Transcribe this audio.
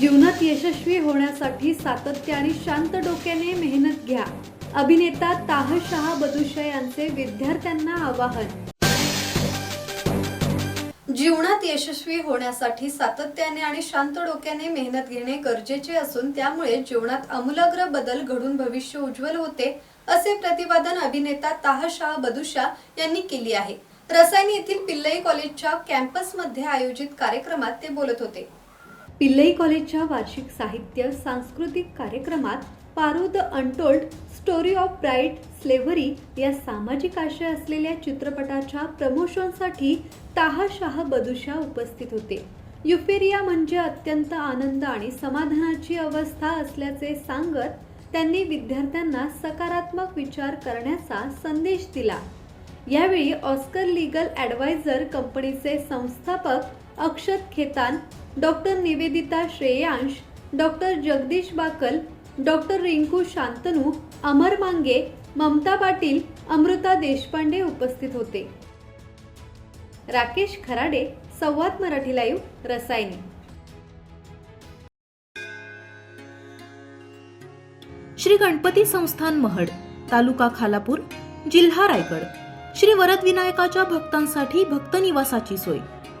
जीवनात यशस्वी होण्यासाठी सातत्य आणि शांत डोक्याने मेहनत घ्या. अभिनेता ताहशहा बदुशा यांचे विद्यार्थ्यांना आवाहन. जीवनात यशस्वी होण्यासाठी सातत्याने आणि शांत डोक्याने मेहनत घेणे गरजेचे असून त्यामुळे जीवनात आमूलाग्र बदल घडून भविष्य उज्ज्वल होते असे प्रतिपादन अभिनेता ताहशाह बदुशा यांनी केली आहे. रसायनी येथील पिल्लई कॉलेजच्या कॅम्पसमध्ये आयोजित कार्यक्रमात ते बोलत होते. पिल्लई कॉलेजच्या वार्षिक साहित्य सांस्कृतिक कार्यक्रमात Paru the untold story of bright slavery या सामाजिक आशय असलेल्या चित्रपटाच्या प्रमोशनसाठी ताहा शाह बदुशा उपस्थित होते. युफेरिया म्हणजे अत्यंत आनंद आणि समाधानाची अवस्था असल्याचे सांगत त्यांनी विद्यार्थ्यांना सकारात्मक विचार करण्याचा संदेश दिला. यावेळी ऑस्कर लीगल ॲडवायझर कंपनीचे संस्थापक Akshat Khetan doctor Nivedita Shreyansh doctor Jagdish Bakal doctor Rinku Shantanu Amar Mange Mamata Patil Amruta Deshpande उपस्थित होते. राकेश खराडे संवाद मराठी लाईव्ह रसायनी. श्री गणपती संस्थान महड तालुका खालापूर जिल्हा रायगड. श्री वरदविनायकाच्या भक्तांसाठी भक्त निवासाची सोय.